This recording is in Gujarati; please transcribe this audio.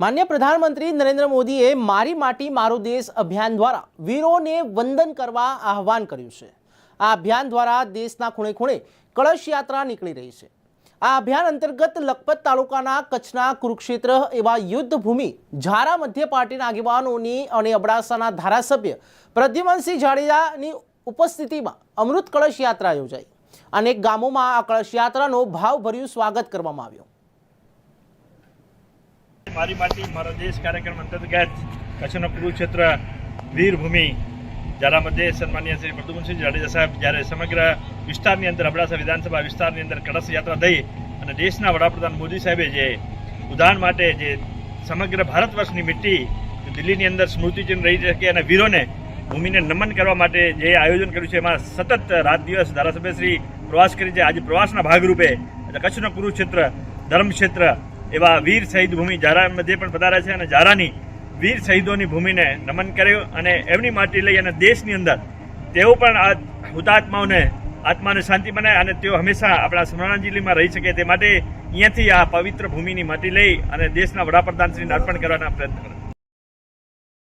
માન્ય પ્રધાનમંત્રી નરેન્દ્ર મોદીએ મારી માટી, મારો દેશ અભિયાન દ્વારા વીરોને વંદન કરવા આહવાન કર્યું છે. આ અભિયાન દ્વારા દેશના ખૂણે ખૂણે કળશ યાત્રા નીકળી રહી છે. આ અભિયાન અંતર્ગત લખપત તાલુકાના કચ્છના કુરુક્ષેત્ર એવા યુદ્ધભૂમિ ઝારા મધ્ય પાર્ટીના આગેવાનોની અને અબડાસાના ધારાસભ્ય પ્રદ્યુમનસિંહ જાડેજાની ઉપસ્થિતિમાં અમૃત કળશ યાત્રા યોજાઈ. અનેક ગામોમાં આ કળશ યાત્રાનો ભાવભર્યું સ્વાગત કરવામાં આવ્યું. મારી માટી, મારો દેશ કાર્યક્રમ અંતર્ગત કચ્છનો કુરુક્ષેત્ર વીરભૂમિ જ્યારે મધ્ય સન્માનીય શ્રી પ્રદ્યુમનસિંહ જાડેજા સાહેબ, જ્યારે સમગ્ર વિસ્તારની અંદર અબડાસા વિધાનસભા વિસ્તારની અંદર કળશ યાત્રા થઈ અને દેશના વડાપ્રધાન મોદી સાહેબે જે ઉદાહરણ માટે જે સમગ્ર ભારત વર્ષની મિટ્ટી દિલ્હીની અંદર સ્મૃતિચિહ્ન રહી શકે અને વીરોને ભૂમિને નમન કરવા માટે જે આયોજન કર્યું છે, એમાં સતત રાત દિવસ ધારાસભ્યશ્રી પ્રવાસ કરી છે. આજે પ્રવાસના ભાગરૂપે કચ્છનું કુરુક્ષેત્ર, ધર્મક્ષેત્ર એવા વીર શહીદ ભૂમિ જારા મધ્ય પણ પધાર્યા છે અને ઝારાની વીર શહીદોની ભૂમિને નમન કર્યું અને એમની માટી લઈ અને દેશની અંદર તેઓ પણ આ હુતાત્માઓને આત્માને શાંતિ બનાવે અને તેઓ હંમેશા આપણા સ્મરણાંજલિમાં રહી શકે તે માટે અહીંયાથી આ પવિત્ર ભૂમિની માટી લઈ અને દેશના વડાપ્રધાનશ્રીને અર્પણ કરવાના પ્રયત્ન કરે